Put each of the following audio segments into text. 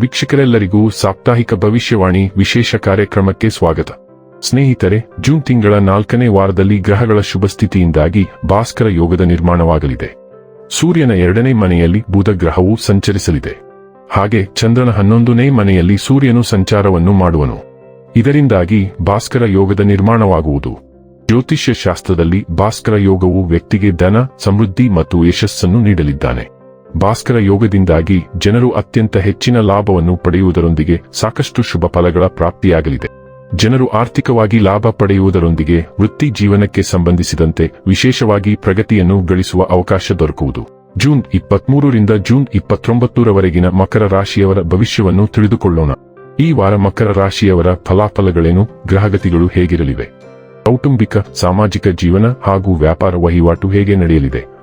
ವೀಕ್ಷಕರೆಲ್ಲರಿಗೂ ಸಾಪ್ತಾಹಿಕ ಭವಿಷ್ಯವಾಣಿ ವಿಶೇಷ ಕಾರ್ಯಕ್ರಮಕ್ಕೆ ಸ್ವಾಗತ. ಸ್ನೇಹಿತರೆ, ಜೂನ್ ತಿಂಗಳ ನಾಲ್ಕನೇ ವಾರದಲ್ಲಿ ಗ್ರಹಗಳ ಶುಭಸ್ಥಿತಿಯಿಂದಾಗಿ ಭಾಸ್ಕರ ಯೋಗದ ನಿರ್ಮಾಣವಾಗಲಿದೆ. ಸೂರ್ಯನ ಎರಡನೇ ಮನೆಯಲ್ಲಿ ಬುಧ ಗ್ರಹವು ಸಂಚರಿಸಲಿದೆ. ಹಾಗೆ ಚಂದ್ರನ ಹನ್ನೊಂದನೇ ಮನೆಯಲ್ಲಿ ಸೂರ್ಯನು ಸಂಚಾರವನ್ನು ಮಾಡುವನು. ಇದರಿಂದಾಗಿ ಭಾಸ್ಕರ ಯೋಗದ ನಿರ್ಮಾಣವಾಗುವುದು. ಜ್ಯೋತಿಷ್ಯ ಶಾಸ್ತ್ರದಲ್ಲಿ ಭಾಸ್ಕರ ಯೋಗವು ವ್ಯಕ್ತಿಗೆ ಧನ, ಸಮೃದ್ಧಿ ಮತ್ತು ಯಶಸ್ಸನ್ನು ನೀಡಲಿದ್ದಾನೆ. ಭಾಸ್ಕರ ಯೋಗದಿಂದಾಗಿ ಜನರು ಅತ್ಯಂತ ಹೆಚ್ಚಿನ ಲಾಭವನ್ನು ಪಡೆಯುವುದರೊಂದಿಗೆ ಸಾಕಷ್ಟು ಶುಭ ಫಲಗಳ ಪ್ರಾಪ್ತಿಯಾಗಲಿದೆ. ಜನರು ಆರ್ಥಿಕವಾಗಿ ಲಾಭ ಪಡೆಯುವುದರೊಂದಿಗೆ ವೃತ್ತಿ ಜೀವನಕ್ಕೆ ಸಂಬಂಧಿಸಿದಂತೆ ವಿಶೇಷವಾಗಿ ಪ್ರಗತಿಯನ್ನು ಗಳಿಸುವ ಅವಕಾಶ ದೊರಕುವುದು. ಜೂನ್ ಇಪ್ಪತ್ಮೂರರಿಂದ ಜೂನ್ ಇಪ್ಪತ್ತೊಂಬತ್ತರವರೆಗಿನ ಮಕರ ರಾಶಿಯವರ ಭವಿಷ್ಯವನ್ನು ತಿಳಿದುಕೊಳ್ಳೋಣ. ಈ ವಾರ ಮಕರ ರಾಶಿಯವರ ಫಲಾಫಲಗಳೇನು, ಗ್ರಹಗತಿಗಳು ಹೇಗಿರಲಿವೆ? ಕೌಟುಂಬಿಕ, ಸಾಮಾಜಿಕ ಜೀವನ ಹಾಗೂ ವ್ಯಾಪಾರ ವಹಿವಾಟು ಹೇಗೆ ನಡೆಯಲಿದೆ?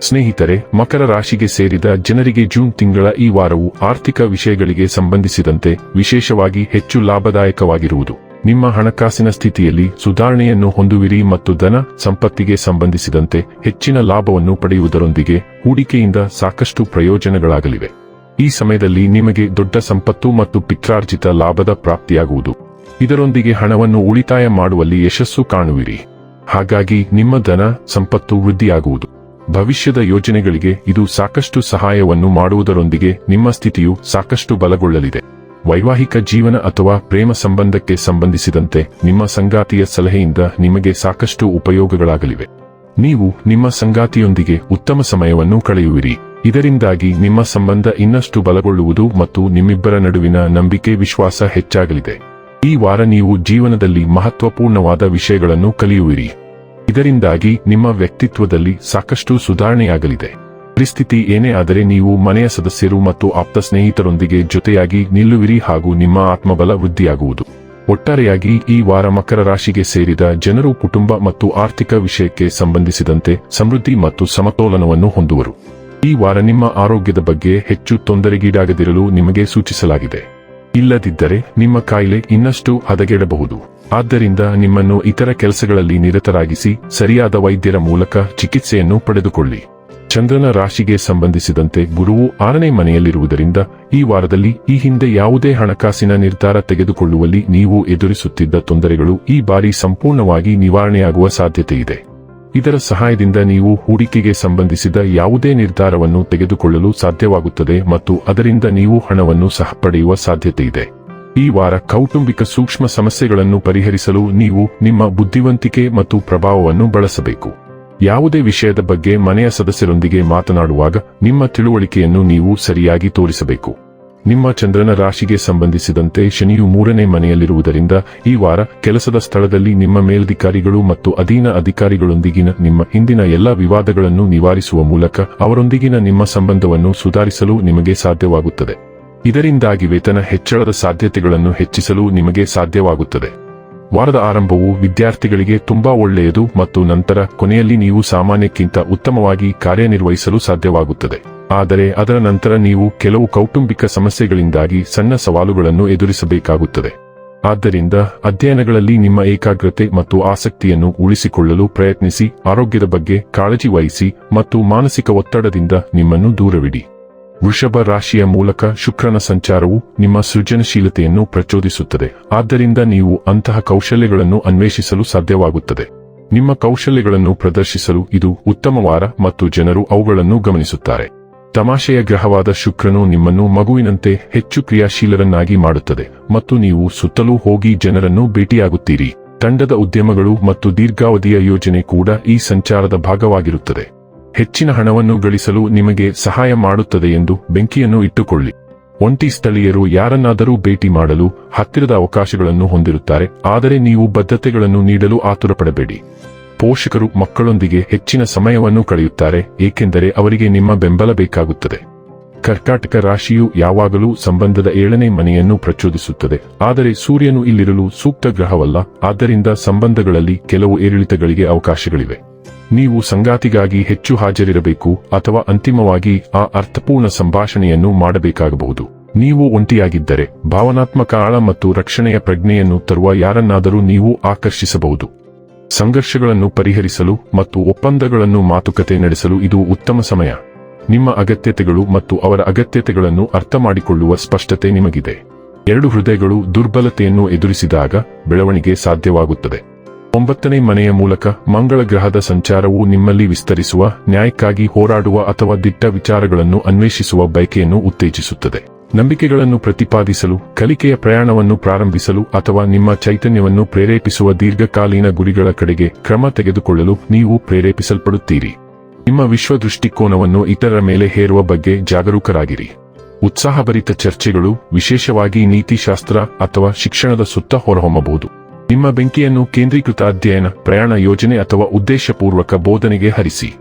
ಸ್ನೇಹಿತರೆ, ಮಕರ ರಾಶಿಗೆ ಸೇರಿದ ಜನರಿಗೆ ಜೂನ್ ತಿಂಗಳ ಈ ವಾರವು ಆರ್ಥಿಕ ವಿಷಯಗಳಿಗೆ ಸಂಬಂಧಿಸಿದಂತೆ ವಿಶೇಷವಾಗಿ ಹೆಚ್ಚು ಲಾಭದಾಯಕವಾಗಿರುವುದು. ನಿಮ್ಮ ಹಣಕಾಸಿನ ಸ್ಥಿತಿಯಲ್ಲಿ ಸುಧಾರಣೆಯನ್ನು ಹೊಂದುವಿರಿ ಮತ್ತು ಧನ ಸಂಪತ್ತಿಗೆ ಸಂಬಂಧಿಸಿದಂತೆ ಹೆಚ್ಚಿನ ಲಾಭವನ್ನು ಪಡೆಯುವುದರೊಂದಿಗೆ ಹೂಡಿಕೆಯಿಂದ ಸಾಕಷ್ಟು ಪ್ರಯೋಜನಗಳಾಗಲಿವೆ. ಈ ಸಮಯದಲ್ಲಿ ನಿಮಗೆ ದೊಡ್ಡ ಸಂಪತ್ತು ಮತ್ತು ಪಿತ್ರಾರ್ಜಿತ ಲಾಭದ ಪ್ರಾಪ್ತಿಯಾಗುವುದು. ಇದರೊಂದಿಗೆ ಹಣವನ್ನು ಉಳಿತಾಯ ಮಾಡುವಲ್ಲಿ ಯಶಸ್ಸು ಕಾಣುವಿರಿ. ಹಾಗಾಗಿ ನಿಮ್ಮ ಧನ ಸಂಪತ್ತು ವೃದ್ಧಿಯಾಗುವುದು. ಭವಿಷ್ಯದ ಯೋಜನೆಗಳಿಗೆ ಇದು ಸಾಕಷ್ಟು ಸಹಾಯವನ್ನು ಮಾಡುವುದರೊಂದಿಗೆ ನಿಮ್ಮ ಸ್ಥಿತಿಯು ಸಾಕಷ್ಟು ಬಲಗೊಳ್ಳಲಿದೆ. ವೈವಾಹಿಕ ಜೀವನ ಅಥವಾ ಪ್ರೇಮ ಸಂಬಂಧಕ್ಕೆ ಸಂಬಂಧಿಸಿದಂತೆ ನಿಮ್ಮ ಸಂಗಾತಿಯ ಸಲಹೆಯಿಂದ ನಿಮಗೆ ಸಾಕಷ್ಟು ಉಪಯೋಗಗಳಾಗಲಿವೆ. ನೀವು ನಿಮ್ಮ ಸಂಗಾತಿಯೊಂದಿಗೆ ಉತ್ತಮ ಸಮಯವನ್ನು ಕಳೆಯುವಿರಿ. ಇದರಿಂದಾಗಿ ನಿಮ್ಮ ಸಂಬಂಧ ಇನ್ನಷ್ಟು ಬಲಗೊಳ್ಳುವುದು ಮತ್ತು ನಿಮ್ಮಿಬ್ಬರ ನಡುವಿನ ನಂಬಿಕೆ ವಿಶ್ವಾಸ ಹೆಚ್ಚಾಗಲಿದೆ. ಈ ವಾರ ನೀವು ಜೀವನದಲ್ಲಿ ಮಹತ್ವಪೂರ್ಣವಾದ ವಿಷಯಗಳನ್ನು ಕಲಿಯುವಿರಿ. ಇದರಿಂದಾಗಿ ನಿಮ್ಮ ವ್ಯಕ್ತಿತ್ವದಲ್ಲಿ ಸಾಕಷ್ಟು ಸುಧಾರಣೆಯಾಗಲಿದೆ. ಪರಿಸ್ಥಿತಿ ಏನೇ ಆದರೆ ನೀವು ಮನೆಯ ಸದಸ್ಯರು ಮತ್ತು ಆಪ್ತ ಸ್ನೇಹಿತರೊಂದಿಗೆ ಜೊತೆಯಾಗಿ ನಿಲ್ಲುವಿರಿ ಹಾಗೂ ನಿಮ್ಮ ಆತ್ಮಬಲ ವೃದ್ಧಿಯಾಗುವುದು. ಒಟ್ಟಾರೆಯಾಗಿ ಈ ವಾರ ಮಕರ ರಾಶಿಗೆ ಸೇರಿದ ಜನರು ಕುಟುಂಬ ಮತ್ತು ಆರ್ಥಿಕ ವಿಷಯಕ್ಕೆ ಸಂಬಂಧಿಸಿದಂತೆ ಸಮೃದ್ಧಿ ಮತ್ತು ಸಮತೋಲನವನ್ನು ಹೊಂದುವರು. ಈ ವಾರ ನಿಮ್ಮ ಆರೋಗ್ಯದ ಬಗ್ಗೆ ಹೆಚ್ಚು ತೊಂದರೆಗೀಡಾಗದಿರಲು ನಿಮಗೆ ಸೂಚಿಸಲಾಗಿದೆ. ಇಲ್ಲದಿದ್ದರೆ ನಿಮ್ಮ ಕಾಯಿಲೆ ಇನ್ನಷ್ಟು ಹದಗೆಡಬಹುದು. ಆದ್ದರಿಂದ ನಿಮ್ಮನ್ನು ಇತರ ಕೆಲಸಗಳಲ್ಲಿ ನಿರತರಾಗಿಸಿ ಸರಿಯಾದ ವೈದ್ಯರ ಮೂಲಕ ಚಿಕಿತ್ಸೆಯನ್ನು ಪಡೆದುಕೊಳ್ಳಿ. ಚಂದ್ರನ ರಾಶಿಗೆ ಸಂಬಂಧಿಸಿದಂತೆ ಗುರುವು ಆರನೇ ಮನೆಯಲ್ಲಿರುವುದರಿಂದ ಈ ವಾರದಲ್ಲಿ ಈ ಹಿಂದೆ ಯಾವುದೇ ಹಣಕಾಸಿನ ನಿರ್ಧಾರ ತೆಗೆದುಕೊಳ್ಳುವಲ್ಲಿ ನೀವು ಎದುರಿಸುತ್ತಿದ್ದ ತೊಂದರೆಗಳು ಈ ಬಾರಿ ಸಂಪೂರ್ಣವಾಗಿ ನಿವಾರಣೆಯಾಗುವ ಸಾಧ್ಯತೆಯಿದೆ. ಇದರ ಸಹಾಯದಿಂದ ನೀವು ಹೂಡಿಕೆಗೆ ಸಂಬಂಧಿಸಿದ ಯಾವುದೇ ನಿರ್ಧಾರವನ್ನು ತೆಗೆದುಕೊಳ್ಳಲು ಸಾಧ್ಯವಾಗುತ್ತದೆ ಮತ್ತು ಅದರಿಂದ ನೀವು ಹಣವನ್ನು ಸಹ ಪಡೆಯುವ ಸಾಧ್ಯತೆಯಿದೆ ಈ ವಾರ ಕೌಟುಂಬಿಕ ಸೂಕ್ಷ್ಮ ಸಮಸ್ಯೆಗಳನ್ನು ಪರಿಹರಿಸಲು ನೀವು ನಿಮ್ಮ ಬುದ್ಧಿವಂತಿಕೆ ಮತ್ತು ಪ್ರಭಾವವನ್ನು ಬಳಸಬೇಕು. ಯಾವುದೇ ವಿಷಯದ ಬಗ್ಗೆ ಮನೆಯ ಸದಸ್ಯರೊಂದಿಗೆ ಮಾತನಾಡುವಾಗ ನಿಮ್ಮ ತಿಳುವಳಿಕೆಯನ್ನು ನೀವು ಸರಿಯಾಗಿ ತೋರಿಸಬೇಕು. ನಿಮ್ಮ ಚಂದ್ರನ ರಾಶಿಗೆ ಸಂಬಂಧಿಸಿದಂತೆ ಶನಿಯು ಮೂರನೇ ಮನೆಯಲ್ಲಿರುವುದರಿಂದ ಈ ವಾರ ಕೆಲಸದ ಸ್ಥಳದಲ್ಲಿ ನಿಮ್ಮ ಮೇಲಧಿಕಾರಿಗಳು ಮತ್ತು ಅಧೀನ ಅಧಿಕಾರಿಗಳೊಂದಿಗಿನ ನಿಮ್ಮ ಹಿಂದಿನ ಎಲ್ಲಾ ವಿವಾದಗಳನ್ನು ನಿವಾರಿಸುವ ಮೂಲಕ ಅವರೊಂದಿಗಿನ ನಿಮ್ಮ ಸಂಬಂಧವನ್ನು ಸುಧಾರಿಸಲು ನಿಮಗೆ ಸಾಧ್ಯವಾಗುತ್ತದೆ. ಇದರಿಂದಾಗಿ ವೇತನ ಹೆಚ್ಚಳದ ಸಾಧ್ಯತೆಗಳನ್ನು ಹೆಚ್ಚಿಸಲು ನಿಮಗೆ ಸಾಧ್ಯವಾಗುತ್ತದೆ. ವಾರದ ಆರಂಭವು ವಿದ್ಯಾರ್ಥಿಗಳಿಗೆ ತುಂಬಾ ಒಳ್ಳೆಯದು ಮತ್ತು ನಂತರ ಕೊನೆಯಲ್ಲಿ ನೀವು ಸಾಮಾನ್ಯಕ್ಕಿಂತ ಉತ್ತಮವಾಗಿ ಕಾರ್ಯನಿರ್ವಹಿಸಲು ಸಾಧ್ಯವಾಗುತ್ತದೆ. ಆದರೆ ಅದರ ನಂತರ ನೀವು ಕೆಲವು ಕೌಟುಂಬಿಕ ಸಮಸ್ಯೆಗಳಿಂದಾಗಿ ಸಣ್ಣ ಸವಾಲುಗಳನ್ನು ಎದುರಿಸಬೇಕಾಗುತ್ತದೆ. ಆದ್ದರಿಂದ ಅಧ್ಯಯನಗಳಲ್ಲಿ ನಿಮ್ಮ ಏಕಾಗ್ರತೆ ಮತ್ತು ಆಸಕ್ತಿಯನ್ನು ಉಳಿಸಿಕೊಳ್ಳಲು ಪ್ರಯತ್ನಿಸಿ, ಆರೋಗ್ಯದ ಬಗ್ಗೆ ಕಾಳಜಿ ವಹಿಸಿ ಮತ್ತು ಮಾನಸಿಕ ಒತ್ತಡದಿಂದ ನಿಮ್ಮನ್ನು ದೂರವಿಡಿ. ವೃಷಭ ರಾಶಿಯ ಮೂಲಕ ಶುಕ್ರನ ಸಂಚಾರವು ನಿಮ್ಮ ಸೃಜನಶೀಲತೆಯನ್ನು ಪ್ರಚೋದಿಸುತ್ತದೆ. ಆದ್ದರಿಂದ ನೀವು ಅಂತಹ ಕೌಶಲ್ಯಗಳನ್ನು ಅನ್ವೇಷಿಸಲು ಸಾಧ್ಯವಾಗುತ್ತದೆ. ನಿಮ್ಮ ಕೌಶಲ್ಯಗಳನ್ನು ಪ್ರದರ್ಶಿಸಲು ಇದು ಉತ್ತಮ ವಾರ ಮತ್ತು ಜನರು ಅವುಗಳನ್ನು ಗಮನಿಸುತ್ತಾರೆ. ತಮಾಷೆಯ ಗ್ರಹವಾದ ಶುಕ್ರನು ನಿಮ್ಮನ್ನು ಮಗುವಿನಂತೆ ಹೆಚ್ಚು ಕ್ರಿಯಾಶೀಲರನ್ನಾಗಿ ಮಾಡುತ್ತದೆ ಮತ್ತು ನೀವು ಸುತ್ತಲೂ ಹೋಗಿ ಜನರನ್ನು ಭೇಟಿಯಾಗುತ್ತೀರಿ. ತಂಡದ ಉದ್ಯಮಗಳು ಮತ್ತು ದೀರ್ಘಾವಧಿಯ ಯೋಜನೆ ಕೂಡ ಈ ಸಂಚಾರದ ಭಾಗವಾಗಿರುತ್ತದೆ. ಹೆಚ್ಚಿನ ಹಣವನ್ನು ಗಳಿಸಲು ನಿಮಗೆ ಸಹಾಯ ಮಾಡುತ್ತದೆ ಎಂದು ಬೆಂಕಿಯನ್ನು ಇಟ್ಟುಕೊಳ್ಳಿ. ಒಂಟಿ ಸ್ಥಳೀಯರು ಯಾರನ್ನಾದರೂ ಭೇಟಿ ಮಾಡಲು ಹತ್ತಿರದ ಅವಕಾಶಗಳನ್ನು ಹೊಂದಿರುತ್ತಾರೆ, ಆದರೆ ನೀವು ಬದ್ಧತೆಗಳನ್ನು ನೀಡಲು ಆತುರಪಡಬೇಡಿ. ಪೋಷಕರು ಮಕ್ಕಳೊಂದಿಗೆ ಹೆಚ್ಚಿನ ಸಮಯವನ್ನು ಕಳೆಯುತ್ತಾರೆ, ಏಕೆಂದರೆ ಅವರಿಗೆ ನಿಮ್ಮ ಬೆಂಬಲ ಬೇಕಾಗುತ್ತದೆ. ಕರ್ಕಾಟಕ ರಾಶಿಯು ಯಾವಾಗಲೂ ಸಂಬಂಧದ ಏಳನೇ ಮನೆಯನ್ನು ಪ್ರಚೋದಿಸುತ್ತದೆ. ಆದರೆ ಸೂರ್ಯನು ಇಲ್ಲಿರಲು ಸೂಕ್ತ ಗ್ರಹವಲ್ಲ, ಆದ್ದರಿಂದ ಸಂಬಂಧಗಳಲ್ಲಿ ಕೆಲವು ಏರಿಳಿತಗಳಿಗೆ ಅವಕಾಶಗಳಿವೆ. ನೀವು ಸಂಗಾತಿಗಾಗಿ ಹೆಚ್ಚು ಹಾಜರಿರಬೇಕು, ಅಥವಾ ಅಂತಿಮವಾಗಿ ಆ ಅರ್ಥಪೂರ್ಣ ಸಂಭಾಷಣೆಯನ್ನು ಮಾಡಬೇಕಾಗಬಹುದು. ನೀವು ಒಂಟಿಯಾಗಿದ್ದರೆ, ಭಾವನಾತ್ಮಕ ಆಳ ಮತ್ತು ರಕ್ಷಣೆಯ ಪ್ರಜ್ಞೆಯನ್ನು ತರುವ ಯಾರನ್ನಾದರೂ ನೀವು ಆಕರ್ಷಿಸಬಹುದು. ಸಂಘರ್ಷಗಳನ್ನು ಪರಿಹರಿಸಲು ಮತ್ತು ಒಪ್ಪಂದಗಳನ್ನು ಮಾತುಕತೆ ನಡೆಸಲು ಇದು ಉತ್ತಮ ಸಮಯ. ನಿಮ್ಮ ಅಗತ್ಯತೆಗಳು ಮತ್ತು ಅವರ ಅಗತ್ಯತೆಗಳನ್ನು ಅರ್ಥಮಾಡಿಕೊಳ್ಳುವ ಸ್ಪಷ್ಟತೆ ನಿಮಗಿದೆ. ಎರಡು ಹೃದಯಗಳು ದುರ್ಬಲತೆಯನ್ನು ಎದುರಿಸಿದಾಗ ಬೆಳವಣಿಗೆ ಸಾಧ್ಯವಾಗುತ್ತದೆ. ಒಂಬತ್ತನೇ ಮನೆಯ ಮೂಲಕ ಮಂಗಳ ಗ್ರಹದ ಸಂಚಾರವು ನಿಮ್ಮಲ್ಲಿ ವಿಸ್ತರಿಸುವ, ನ್ಯಾಯಕ್ಕಾಗಿ ಹೋರಾಡುವ ಅಥವಾ ದಿಟ್ಟ ವಿಚಾರಗಳನ್ನು ಅನ್ವೇಷಿಸುವ ಬಯಕೆಯನ್ನು ಉತ್ತೇಜಿಸುತ್ತದೆ. ನಂಬಿಕೆಗಳನ್ನು ಪ್ರತಿಪಾದಿಸಲು, ಕಲಿಕೆಯ ಪ್ರಯಾಣವನ್ನು ಪ್ರಾರಂಭಿಸಲು ಅಥವಾ ನಿಮ್ಮ ಚೈತನ್ಯವನ್ನು ಪ್ರೇರೇಪಿಸುವ ದೀರ್ಘಕಾಲೀನ ಗುರಿಗಳ ಕಡೆಗೆ ಕ್ರಮ ತೆಗೆದುಕೊಳ್ಳಲು ನೀವು ಪ್ರೇರೇಪಿಸಲ್ಪಡುತ್ತೀರಿ. ನಿಮ್ಮ ವಿಶ್ವ ದೃಷ್ಟಿಕೋನವನ್ನು ಇತರರ ಮೇಲೆ ಹೇರುವ ಬಗ್ಗೆ ಜಾಗರೂಕರಾಗಿರಿ. ಉತ್ಸಾಹಭರಿತ ಚರ್ಚೆಗಳು, ವಿಶೇಷವಾಗಿ ನೀತಿಶಾಸ್ತ್ರ ಅಥವಾ ಶಿಕ್ಷಣದ ಸುತ್ತ ಹೊರಹೊಮ್ಮಬಹುದು. ನಿಮ್ಮ ಬೆಂಕಿಯನ್ನು ಕೇಂದ್ರೀಕೃತ ಅಧ್ಯಯನ, ಪ್ರಯಾಣ ಯೋಜನೆ ಅಥವಾ ಉದ್ದೇಶಪೂರ್ವಕ ಬೋಧನೆಗೆ ಹರಿಸಿ.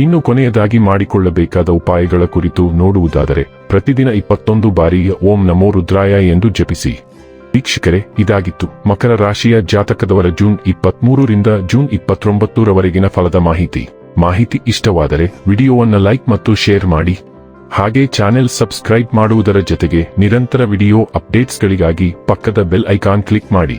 ಇನ್ನು ಕೊನೆಯದಾಗಿ ಮಾಡಿಕೊಳ್ಳಬೇಕಾದ ಉಪಾಯಗಳ ಕುರಿತು ನೋಡುವುದಾದರೆ, ಪ್ರತಿದಿನ ಇಪ್ಪತ್ತೊಂದು ಬಾರಿ ಓಂ ನಮೋ ರುದ್ರಾಯ ಎಂದು ಜಪಿಸಿ. ವೀಕ್ಷಕರೇ, ಇದಾಗಿತ್ತು. ಮಕರ ರಾಶಿಯ ಜಾತಕದವರ ಜೂನ್ ಇಪ್ಪತ್ಮೂರರಿಂದ ಜೂನ್ ಇಪ್ಪತ್ತೊಂಬತ್ತರವರೆಗಿನ ಫಲದ ಮಾಹಿತಿ. ಮಾಹಿತಿ ಇಷ್ಟವಾದರೆ ವಿಡಿಯೋವನ್ನು ಲೈಕ್ ಮತ್ತು ಶೇರ್ ಮಾಡಿ. ಹಾಗೆ ಚಾನೆಲ್ ಸಬ್ಸ್ಕ್ರೈಬ್ ಮಾಡುವುದರ ಜೊತೆಗೆ ನಿರಂತರ ವಿಡಿಯೋ ಅಪ್ಡೇಟ್ಸ್ಗಳಿಗಾಗಿ ಪಕ್ಕದ ಬೆಲ್ ಐಕಾನ್ ಕ್ಲಿಕ್ ಮಾಡಿ.